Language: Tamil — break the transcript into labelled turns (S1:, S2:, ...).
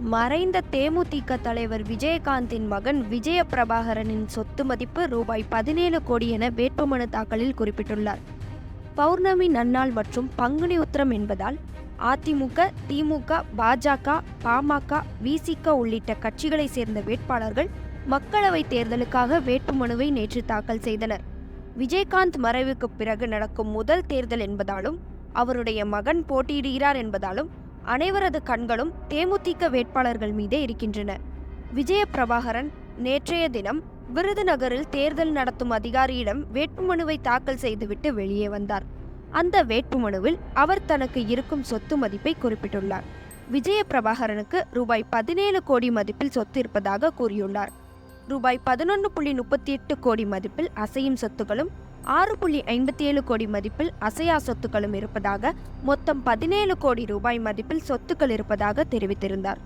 S1: மறைந்த தேமுதிக தலைவர் விஜயகாந்தின் மகன் விஜய பிரபாகரனின் சொத்து மதிப்பு ரூபாய் பதினேழு கோடி என வேட்புமனு தாக்கலில் குறிப்பிட்டுள்ளார். பௌர்ணமி நன்னாள் மற்றும் பங்குனி உத்திரம் என்பதால் அதிமுக திமுக பாஜக பாமக விசிக உள்ளிட்ட கட்சிகளைச் சேர்ந்த வேட்பாளர்கள் மக்களவைத் தேர்தலுக்காக வேட்புமனுவை நேற்று தாக்கல் செய்தனர். விஜயகாந்த் மறைவுக்கு பிறகு நடக்கும் முதல் தேர்தல் என்பதாலும் அவருடைய மகன் போட்டியிடுகிறார் என்பதாலும் அனைவரது கண்களும் தேமுதிக வேட்பாளர்கள் மீதே இருக்கின்றன. விஜய பிரபாகரன் நேற்றைய தினம் விருதுநகரில் தேர்தல் நடத்தும் அதிகாரியிடம் வேட்புமனுவை தாக்கல் செய்துவிட்டு வெளியே வந்தார். அந்த வேட்புமனுவில் அவர் தனக்கு இருக்கும் சொத்து மதிப்பை குறிப்பிட்டுள்ளார். விஜய பிரபாகரனுக்கு ரூபாய் பதினேழு கோடி மதிப்பில் சொத்து இருப்பதாக கூறியுள்ளார். ரூபாய் பதினொன்று புள்ளி முப்பத்தி எட்டு கோடி மதிப்பில் அசையும் சொத்துகளும் ஆறு புள்ளி ஐம்பத்தி ஏழு கோடி மதிப்பில் அசையா சொத்துக்களும் இருப்பதாக மொத்தம் பதினேழு கோடி ரூபாய் மதிப்பில் சொத்துக்கள் இருப்பதாக தெரிவித்திருந்தார்.